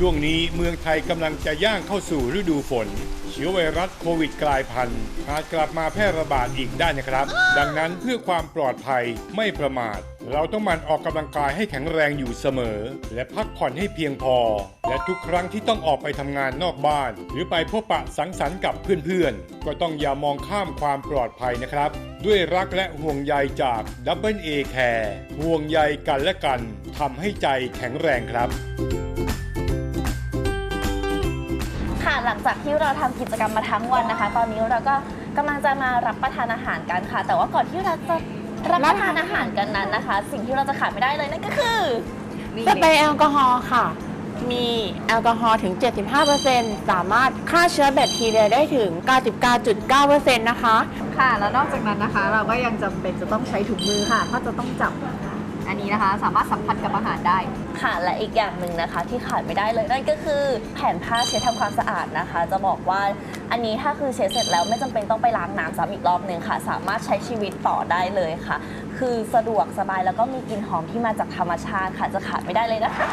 ช่วงนี้เมืองไทยกำลังจะย่างเข้าสู่ฤดูฝน เชื้อไวรัสโควิดกลายพันธุ์อาจกลับมาแพร่ระบาดอีกได้นะครับ ดังนั้นเพื่อความปลอดภัยไม่ประมาท เราต้องมันออกกำลังกายให้แข็งแรงอยู่เสมอ และพักผ่อนให้เพียงพอ และทุกครั้งที่ต้องออกไปทำงานนอกบ้าน หรือไปพบปะสังสรรค์กับเพื่อนๆ ก็ต้องอย่ามองข้ามความปลอดภัยนะครับ ด้วยรักและห่วงใยจาก Double A Care ห่วงใยกันและกันทำให้ใจแข็งแรงครับ หลังจากที่เราทำกิจกรรมมาทั้งวันนะคะ ตอนนี้เราก็กำลังจะมารับประทานอาหารกันค่ะ แต่ว่าก่อนที่เราจะรับประทานอาหารกันนั้นนะคะ สิ่งที่เราจะขาดไม่ได้เลยนั่นก็คือสเปรย์แอลกอฮอล์ค่ะ มีแอลกอฮอล์ถึง 75%สามารถฆ่าเชื้อแบคทีเรียได้ถึง 99.9%นะคะ ค่ะ แล้วนอกจากนั้นนะคะ เราก็ยังจำเป็นจะต้องใช้ถุงมือค่ะ ถ้าจะต้องจับ อันนี้นะคะ สามารถสัมผัสกับอาหารได้ ค่ะและอีกอย่างหนึ่งนะคะที่ขาดไม่ได้เลยนั่นก็คือแผ่นผ้าเช็ดทำความสะอาดนะคะ จะบอกว่าอันนี้ถ้าคือเช็ดเสร็จแล้วไม่จำเป็นต้องไปล้างน้ำซ้ำอีกรอบหนึ่งค่ะ สามารถใช้ชีวิตต่อได้เลยค่ะ คือสะดวกสบายแล้วก็มีกลิ่นหอมที่มาจากธรรมชาติค่ะจะขาดไม่ได้เลยนะคะ